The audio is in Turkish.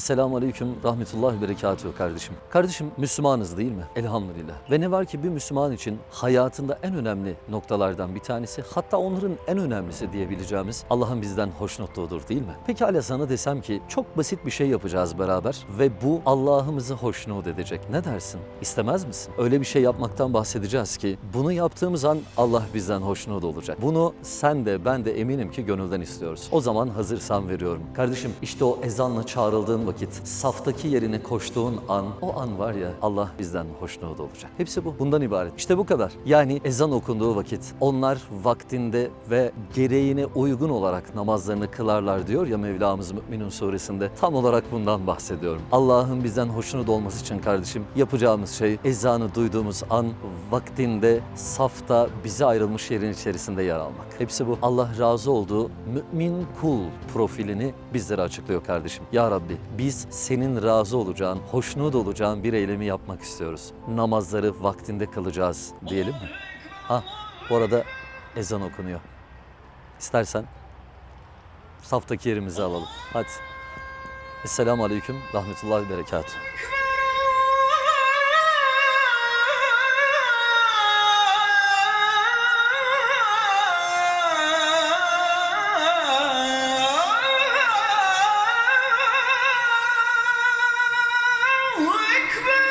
Esselamu Aleyküm Rahmetullahi Berekatuhu kardeşim. Kardeşim Müslümanız değil mi? Elhamdülillah. Ve ne var ki bir Müslüman için hayatında en önemli noktalardan bir tanesi hatta onların en önemlisi diyebileceğimiz Allah'ın bizden hoşnutluğudur değil mi? Pekala sana desem ki çok basit bir şey yapacağız beraber ve bu Allah'ımızı hoşnut edecek. Ne dersin? İstemez misin? Öyle bir şey yapmaktan bahsedeceğiz ki bunu yaptığımız an Allah bizden hoşnut olacak. Bunu sen de ben de eminim ki gönülden istiyoruz. O zaman hazırsan veriyorum. Kardeşim işte o ezanla çağrıldığın vakit, saftaki yerine koştuğun an, o an var ya Allah bizden hoşnut olacak. Hepsi bu. Bundan ibaret. İşte bu kadar. Yani ezan okunduğu vakit onlar vaktinde ve gereğine uygun olarak namazlarını kılarlar diyor ya Mevlamız Müminun suresinde. Tam olarak bundan bahsediyorum. Allah'ın bizden hoşnut olması için kardeşim yapacağımız şey ezanı duyduğumuz an vaktinde safta bize ayrılmış yerin içerisinde yer almak. Hepsi bu. Allah razı olduğu mümin kul profilini bizlere açıklıyor kardeşim. Ya Rabbi biz senin razı olacağın, hoşnut olacağın bir eylemi yapmak istiyoruz. Namazları vaktinde kılacağız diyelim mi? Ha bu arada ezan okunuyor. İstersen saftaki yerimizi alalım. Hadi. Esselamu Aleyküm Rahmetullahi Berekatuhu. Christmas!